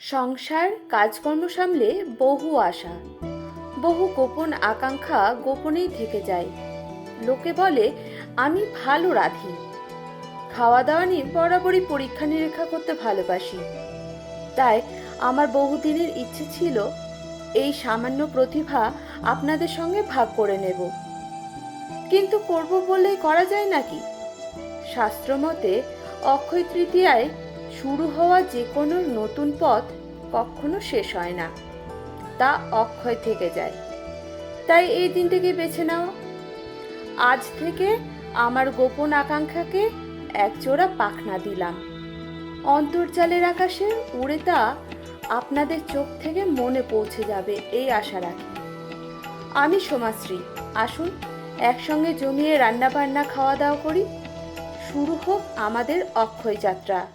সংসার, কাজকর্ম সামলে বহু আশা। বহু গোপন আকাঙ্ক্ষা গোপনেই থেকে যায়। লোকে বলে, আমি ভালো রাধি। খাওয়া দাওয়া নিয়ে বরাবরই পরীক্ষা নিরীক্ষা করতে ভালোবাসি। তাই আমার বহুদিনের ইচ্ছে ছিল, এই সামান্য প্রতিভা আপনাদের সঙ্গে ভাগ করে নেব। কিন্তু করব বললেই করা যায় নাকি? শাস্ত্রমতে অক্ষয় তৃতীয়ায় শুরু হওয়া যে কোনো নতুন পথ কখনো শেষ হয় না। তা অক্ষয় থেকে যায়। তাই এই দিনটিকে বেছে নাও। আজ থেকে আমার গোপন আকাঙ্ক্ষাকে একজোড়া পাখনা দিলাম। অন্তর্জালের আকাশে উড়ে তা আপনাদের চোখ থেকে মনে পৌঁছে যাবে, এই আশা রাখি। আমি সোমাশ্রী, আসুন, একসঙ্গে জমিয়ে রান্না বান্না খাওয়া দাওয়া করি। শুরু হোক আমাদের অক্ষয় যাত্রা।